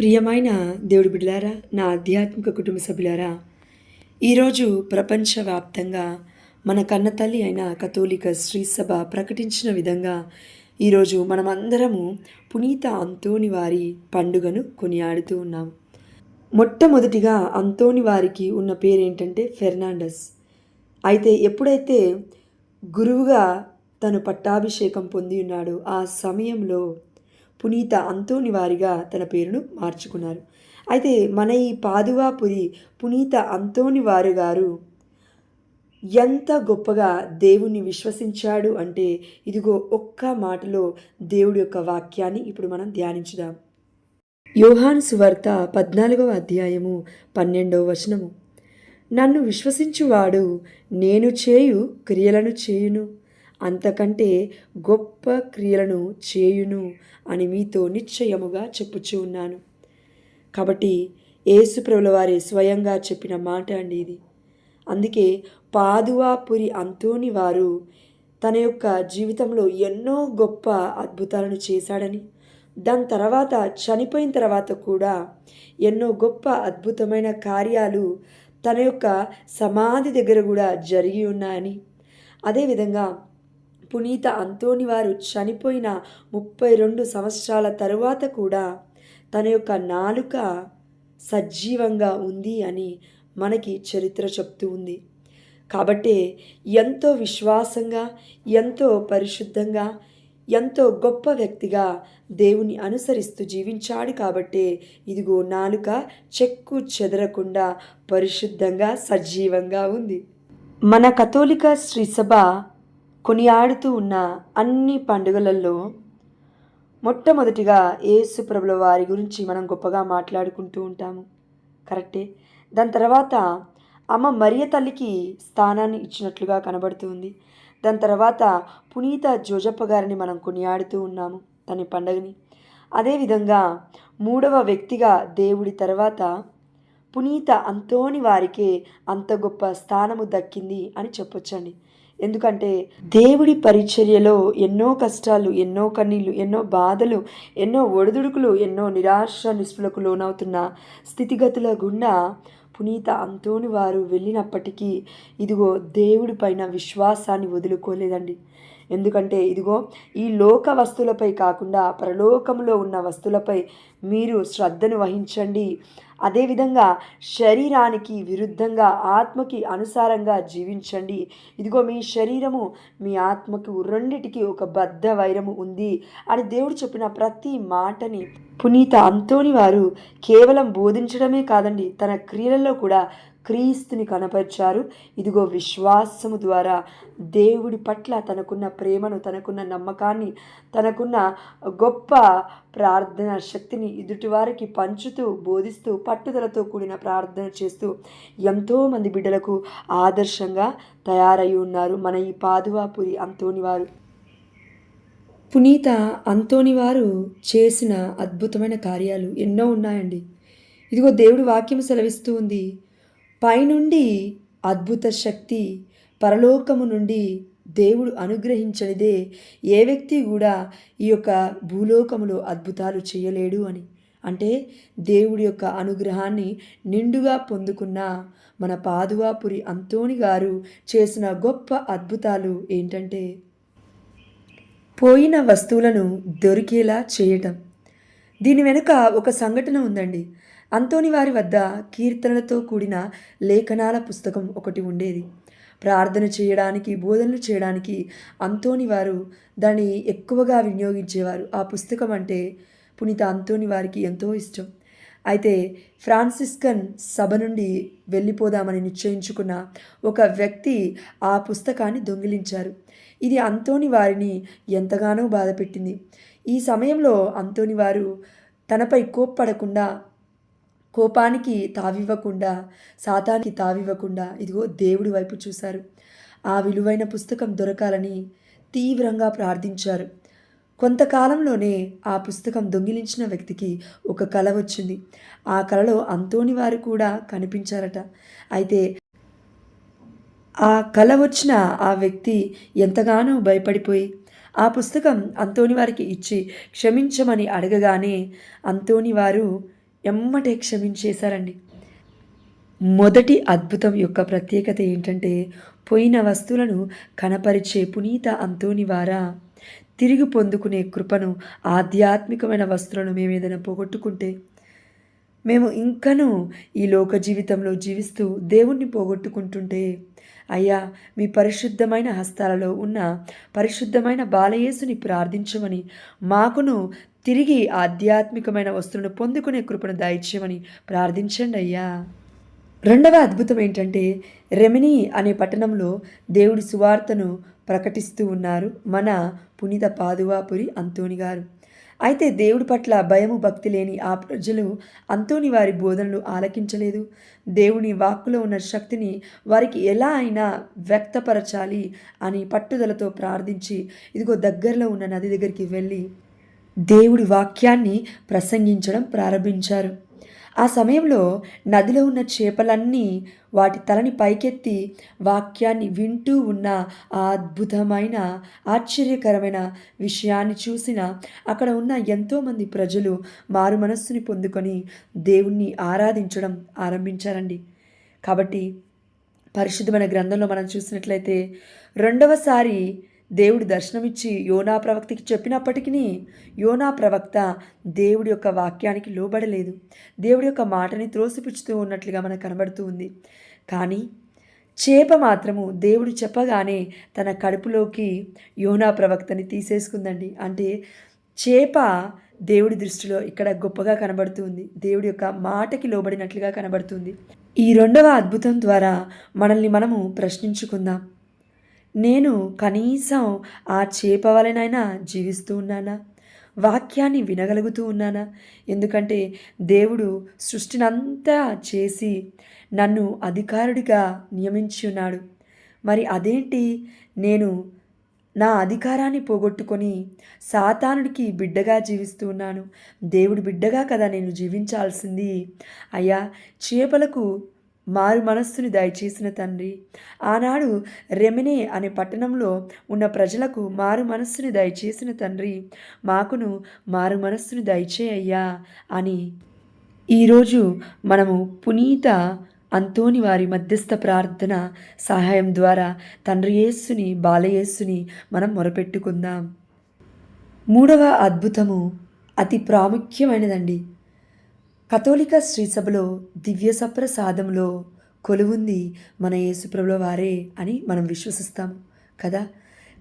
ప్రియమైన దేవుడి బిడ్డలారా నా ఆధ్యాత్మిక కుటుంబ సభ్యులారా ఈరోజు ప్రపంచవ్యాప్తంగా మన కన్నతల్లి అయిన కథోలిక శ్రీసభ ప్రకటించిన విధంగా ఈరోజు మనమందరము పునీత అంతోని వారి పండుగను కొనియాడుతూ ఉన్నాం. మొట్టమొదటిగా అంతోని వారికి ఉన్న పేరు ఏంటంటే ఫెర్నాండస్. అయితే ఎప్పుడైతే గురువుగా తను పట్టాభిషేకం పొంది ఉన్నాడో ఆ సమయంలో పునీత అంతోని వారిగా తన పేరును మార్చుకున్నారు. అయితే మన ఈ పాదువాపురి పునీత అంతోని వారు గారు ఎంత గొప్పగా దేవుణ్ణి విశ్వసించాడు అంటే ఇదిగో ఒక్క మాటలో దేవుడి యొక్క వాక్యాన్ని ఇప్పుడు మనం ధ్యానించుదాం. యోహాన్ సువార్త పద్నాలుగవ అధ్యాయము పన్నెండవ వచనము. నన్ను విశ్వసించువాడు నేను చేయు క్రియలను చేయును. అంతకంటే గొప్ప క్రియలను చేయును అని మీతో నిశ్చయముగా చెప్పుచూ ఉన్నాను. కాబట్టి యేసుప్రభుల వారి స్వయంగా చెప్పిన మాట అండి ఇది. అందుకే పాదువాపురి అంతోని వారు తన యొక్క జీవితంలో ఎన్నో గొప్ప అద్భుతాలను చేశాడని దాని తర్వాత చనిపోయిన తర్వాత కూడా ఎన్నో గొప్ప అద్భుతమైన కార్యాలు తన యొక్క సమాధి దగ్గర కూడా జరిగి ఉన్నాయని. అదేవిధంగా పునీత అంతోని వారు చనిపోయిన ముప్పై రెండు సంవత్సరాల తరువాత కూడా తన యొక్క నాలుక సజీవంగా ఉంది అని మనకి చరిత్ర చెప్తూ ఉంది. కాబట్టే ఎంతో విశ్వాసంగా ఎంతో పరిశుద్ధంగా ఎంతో గొప్ప వ్యక్తిగా దేవుని అనుసరిస్తూ జీవించాడు కాబట్టే ఇదిగో నాలుక చెక్కు చెదరకుండా పరిశుద్ధంగా సజీవంగా ఉంది. మన కథోలిక శ్రీసభ కొనియాడుతూ ఉన్న అన్ని పండుగలలో మొట్టమొదటిగా యేసు ప్రభుల వారి గురించి మనం గొప్పగా మాట్లాడుకుంటూ ఉంటాము. కరెక్టే? దాని తర్వాత అమ్మ మరియ తల్లికి స్థానాన్ని ఇచ్చినట్లుగా కనబడుతుంది. దాని తర్వాత పునీత జోజప్ప గారిని మనం కొనియాడుతూ ఉన్నాము తన పండగని. అదేవిధంగా మూడవ వ్యక్తిగా దేవుడి తర్వాత పునీత అంతోని వారికే అంత గొప్ప స్థానము దక్కింది అని చెప్పొచ్చండి. ఎందుకంటే దేవుడి పరిచర్యలో ఎన్నో కష్టాలు ఎన్నో కన్నీళ్ళు ఎన్నో బాధలు ఎన్నో ఒడిదుడుకులు ఎన్నో నిరాశ నిస్పులకు లోనవుతున్న స్థితిగతుల గుండా పునీత అంతోని వారు వెళ్ళినప్పటికీ ఇదిగో దేవుడి పైన విశ్వాసాన్ని వదులుకోలేదండి. ఎందుకంటే ఇదిగో ఈ లోక వస్తువులపై కాకుండా పరలోకంలో ఉన్న వస్తువులపై మీరు శ్రద్ధను వహించండి. అదేవిధంగా శరీరానికి విరుద్ధంగా ఆత్మకి అనుసారంగా జీవించండి. ఇదిగో మీ శరీరము మీ ఆత్మకు రెండిటికి ఒక బద్ధ వైరము ఉంది అని దేవుడు చెప్పిన ప్రతి మాటని. పునీత అంతోని వారు కేవలం బోధించడమే కాదండి తన క్రియలలో కూడా క్రీస్తుని కనపరిచారు. ఇదిగో విశ్వాసము ద్వారా దేవుడి పట్ల తనకున్న ప్రేమను తనకున్న నమ్మకాన్ని తనకున్న గొప్ప ప్రార్థన శక్తిని ఎదుటివారికి పంచుతూ బోధిస్తూ పట్టుదలతో కూడిన ప్రార్థన చేస్తూ ఎంతోమంది బిడ్డలకు ఆదర్శంగా తయారై ఉన్నారు. మన ఈ పాదువాపురి అంతోని వారు. పునీత అంతోని వారు చేసిన అద్భుతమైన కార్యాలు ఎన్నో ఉన్నాయండి. ఇదిగో దేవుడు వాక్యం సెలవిస్తూ ఉంది. పైనుండి అద్భుత శక్తి పరలోకము నుండి దేవుడు అనుగ్రహించనిదే ఏ వ్యక్తి కూడా ఈ యొక్క భూలోకములో అద్భుతాలు చేయలేడు అని. అంటే దేవుడి యొక్క అనుగ్రహాన్ని నిండుగా పొందుకున్న మన పాదువాపురి అంతోని గారు చేసిన గొప్ప అద్భుతాలు ఏంటంటే పోయిన వస్తువులను దొరికేలా చేయటం. దీని వెనుక ఒక సంఘటన ఉందండి. అంతోని వారి వద్ద కీర్తనలతో కూడిన లేఖనాల పుస్తకం ఒకటి ఉండేది. ప్రార్థన చేయడానికి బోధనలు చేయడానికి అంతోని వారు దాన్ని ఎక్కువగా వినియోగించేవారు. ఆ పుస్తకం అంటే పునీత అంతోని వారికి ఎంతో ఇష్టం. అయితే ఫ్రాన్సిస్కన్ సభ నుండి వెళ్ళిపోదామని నిశ్చయించుకున్న ఒక వ్యక్తి ఆ పుస్తకాన్ని దొంగిలించారు. ఇది అంతోని వారిని ఎంతగానో బాధపెట్టింది. ఈ సమయంలో అంతోని వారు తనపై కోప్పడకుండా కోపానికి తావివ్వకుండా సాతానికి తావివ్వకుండా ఇదిగో దేవుడి వైపు చూశారు. ఆ విలువైన పుస్తకం దొరకాలని తీవ్రంగా ప్రార్థించారు. కొంతకాలంలోనే ఆ పుస్తకం దొంగిలించిన వ్యక్తికి ఒక కల వచ్చింది. ఆ కలలో అంతోని వారు కూడా కనిపించారట. అయితే ఆ కల వచ్చిన ఆ వ్యక్తి ఎంతగానో భయపడిపోయి ఆ పుస్తకం అంతోని వారికి ఇచ్చి క్షమించమని అడగగానే అంతోని వారు ఎమ్మటే క్షమించేశారండి. మొదటి అద్భుతం యొక్క ప్రత్యేకత ఏంటంటే పోయిన వస్తువులను కనపరిచే పునీత అంతోని వారా. తిరిగి పొందుకునే కృపను ఆధ్యాత్మికమైన వస్తువులను మేము ఏదైనా పోగొట్టుకుంటే మేము ఇంకనూ ఈ లోక జీవితంలో జీవిస్తూ దేవుణ్ణి పోగొట్టుకుంటుంటే అయ్యా మీ పరిశుద్ధమైన హస్తాలలో ఉన్న పరిశుద్ధమైన బాలయేసుని ప్రార్థించమని మాకును తిరిగి ఆధ్యాత్మికమైన వస్తువులను పొందుకునే కృపను దయచేయమని ప్రార్థించండి అయ్యా. రెండవ అద్భుతం ఏంటంటే రెమిని అనే పట్టణంలో దేవుడి సువార్తను ప్రకటిస్తూ ఉన్నారు మన పునీత పాదువాపురి అంతోని గారు. అయితే దేవుడి పట్ల భయము భక్తి లేని ఆ ప్రజలు అంతోని వారి బోధనలు ఆలకించలేదు. దేవుని వాక్కులో ఉన్న శక్తిని వారికి ఎలా అయినా వ్యక్తపరచాలి అని పట్టుదలతో ప్రార్థించి ఇదిగో దగ్గరలో ఉన్న నది దగ్గరికి వెళ్ళి దేవుడి వాక్యాన్ని ప్రసంగించడం ప్రారంభించారు. ఆ సమయంలో నదిలో ఉన్న చేపలన్నీ వాటి తలని పైకెత్తి వాక్యాన్ని వింటూ ఉన్న ఆ అద్భుతమైన ఆశ్చర్యకరమైన విషయాన్ని చూసిన అక్కడ ఉన్న ఎంతోమంది ప్రజలు మారు మనస్సుని పొందుకొని దేవుణ్ణి ఆరాధించడం ఆరంభించారండి. కాబట్టి పరిశుద్ధమైన గ్రంథంలో మనం చూసినట్లయితే రెండవసారి దేవుడు దర్శనమిచ్చి యోనా ప్రవక్తకి చెప్పినప్పటికీ యోనా ప్రవక్త దేవుడి యొక్క వాక్యానికి లోబడలేదు. దేవుడి యొక్క మాటని త్రోసిపుచ్చుతూ ఉన్నట్లుగా మనకు కనబడుతూ ఉంది. కానీ చేప మాత్రము దేవుడు చెప్పగానే తన కడుపులోకి యోనా ప్రవక్తని తీసేసుకుందండి. అంటే చేప దేవుడి దృష్టిలో ఇక్కడ గొప్పగా కనబడుతుంది దేవుడి యొక్క మాటకి లోబడినట్లుగా కనబడుతుంది ఈ రెండవ అద్భుతం ద్వారా మనల్ని మనము ప్రశ్నించుకుందాం. నేను కనీసం ఆ చేప వలనైనా జీవిస్తూ ఉన్నానా? వాక్యాన్ని వినగలుగుతూ ఉన్నానా? ఎందుకంటే దేవుడు సృష్టినంతా చేసి నన్ను అధికారుడిగా నియమించి ఉన్నాడు. మరి అదేంటి? నేను నా అధికారాన్ని పోగొట్టుకొని సాతానుడికి బిడ్డగా జీవిస్తూ ఉన్నాను. దేవుడి బిడ్డగా కదా నేను జీవించాల్సింది. అయ్యా చేపలకు మారు మనస్సుని దయచేసిన తండ్రి. ఆనాడు రెమినే అనే పట్టణంలో ఉన్న ప్రజలకు మారు మనస్సుని దయచేసిన తండ్రి. మాకును మారు మనస్సుని దయచేయ్యా అని. ఈరోజు మనము పునీత అంతోని వారి మధ్యస్థ ప్రార్థన సహాయం ద్వారా తండ్రి యేస్సుని బాలయేస్సుని మనం మొరపెట్టుకుందాం. మూడవ అద్భుతము అతి ప్రాముఖ్యమైనదండి. కథోలిక శ్రీసభలో దివ్య సప్రసాదంలో కొలువుంది మన యేసుప్రభుల వారే అని మనం విశ్వసిస్తాం కదా?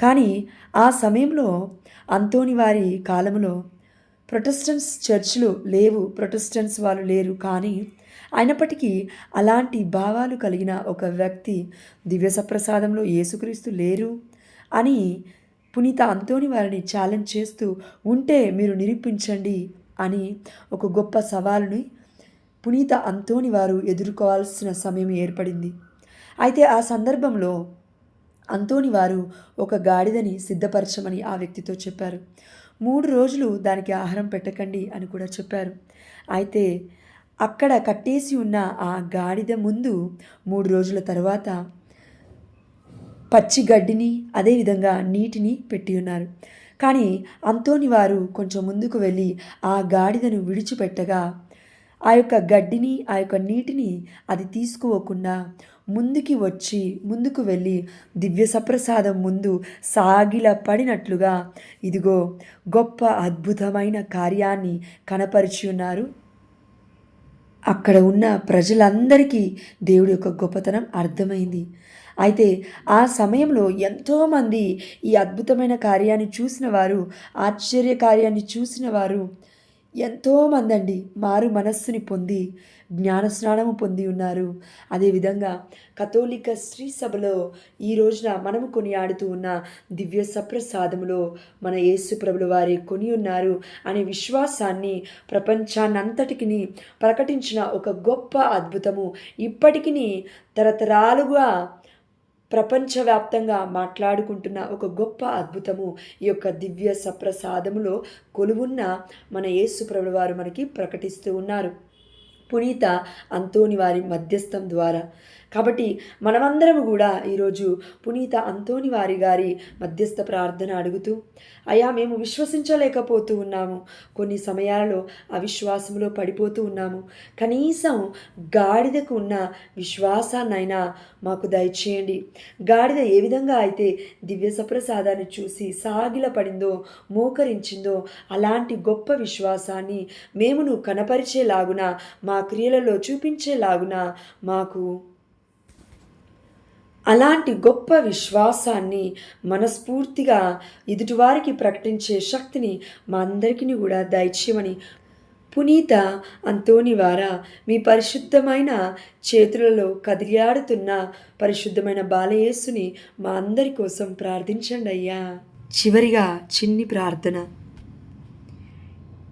కానీ ఆ సమయంలో అంతోని వారి కాలంలో ప్రొటెస్టెంట్స్ చర్చ్లు లేవు ప్రొటెస్టెంట్స్ వాళ్ళు లేరు. కానీ అయినప్పటికీ అలాంటి భావాలు కలిగిన ఒక వ్యక్తి దివ్య సప్రసాదంలో యేసుక్రీస్తు లేరు అని పునీత అంతోని వారిని ఛాలెంజ్ చేస్తూ ఉంటే మీరు నిరూపించండి అని ఒక గొప్ప సవాలుని పునీత అంతోని వారు ఎదుర్కోవాల్సిన సమయం ఏర్పడింది. అయితే ఆ సందర్భంలో అంతోని వారు ఒక గాడిదని సిద్ధపరచమని ఆ వ్యక్తితో చెప్పారు. మూడు రోజులు దానికి ఆహారం పెట్టకండి అని కూడా చెప్పారు. అయితే అక్కడ కట్టేసి ఉన్న ఆ గాడిద ముందు మూడు రోజుల తర్వాత పచ్చి గడ్డిని అదేవిధంగా నీటిని పెట్టి ఉన్నారు. కానీ అంతోని వారు కొంచెం ముందుకు వెళ్ళి ఆ గాడిదను విడిచిపెట్టగా ఆ యొక్క గడ్డిని ఆ యొక్క నీటిని అది తీసుకోకుండా ముందుకి వచ్చి ముందుకు వెళ్ళి దివ్య సప్రసాదం ముందు సాగిల పడినట్లుగా ఇదిగో గొప్ప అద్భుతమైన కార్యాన్ని కనపరిచి ఉన్నారు. అక్కడ ఉన్న ప్రజలందరికీ దేవుడి యొక్క గొప్పతనం అర్థమైంది. అయితే ఆ సమయంలో ఎంతోమంది ఈ అద్భుతమైన కార్యాన్ని చూసిన వారు ఆశ్చర్య కార్యాన్ని చూసిన వారు ఎంతోమంది అండి మారు మనస్సుని పొంది జ్ఞానస్నానము పొంది ఉన్నారు. అదేవిధంగా కథోలిక స్త్రీ సభలో ఈ రోజున మనము కొనియాడుతూ ఉన్న దివ్య సప్రసాదములో మన యేసు వారి కొని ఉన్నారు అనే విశ్వాసాన్ని ప్రపంచాన్నంతటికి ప్రకటించిన ఒక గొప్ప అద్భుతము. ఇప్పటికీ తరతరాలుగా ప్రపంచవ్యాప్తంగా మాట్లాడుకుంటున్న ఒక గొప్ప అద్భుతము ఈ యొక్క దివ్య సప్రసాదములో కొలువున్న మన యేసు వారు మనకి ప్రకటిస్తూ ఉన్నారు. పునీత అంతోని వారి మధ్యస్థం ద్వారా కాబట్టి మనమందరం కూడా ఈరోజు పునీత అంతోని వారి గారి మధ్యస్థ ప్రార్థన అడుగుతూ అయా మేము విశ్వసించలేకపోతూ ఉన్నాము. కొన్ని సమయాలలో అవిశ్వాసంలో పడిపోతూ ఉన్నాము. కనీసం గాడిదకు ఉన్న విశ్వాసాన్నైనా మాకు దయచేయండి. గాడిద ఏ విధంగా అయితే దివ్య సప్రసాదాన్ని చూసి సాగిల పడిందో మోకరించిందో అలాంటి గొప్ప విశ్వాసాన్ని మేమును కనపరిచేలాగున మా క్రియలలో చూపించేలాగున మాకు అలాంటి గొప్ప విశ్వాసాన్ని మనస్ఫూర్తిగా ఎదుటివారికి ప్రకటించే శక్తిని మా అందరికీ కూడా దయచేయమని పునీత అంతోనివారా మీ పరిశుద్ధమైన చేతులలో కదిలియాడుతున్న పరిశుద్ధమైన బాలయేసుని మా అందరి కోసం ప్రార్థించండి అయ్యా. చివరిగా చిన్ని ప్రార్థన.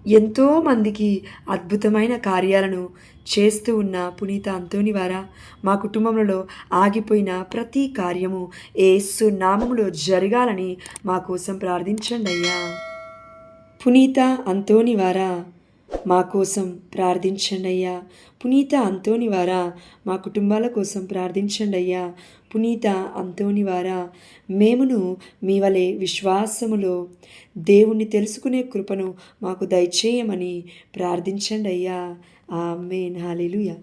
ఎంతోమందికి అద్భుతమైన కార్యాలను చేస్తూ ఉన్న పునీత అంతోని వారా మా కుటుంబంలో ఆగిపోయిన ప్రతి కార్యము ఏసు నామములో జరగాలని మా కోసం ప్రార్థించండి అయ్యా. పునీత అంతోని వారా మా కోసం ప్రార్థించండి అయ్యా. పునీత అంతోని వారా మా కుటుంబాల కోసం ప్రార్థించండి అయ్యా. పునీత అంతోని వారా మేమును మీ వలె విశ్వాసములో దేవుణ్ణి తెలుసుకునే కృపను మాకు దయచేయమని ప్రార్థించండి అయ్యా. ఆమెన్. హాలెలుయా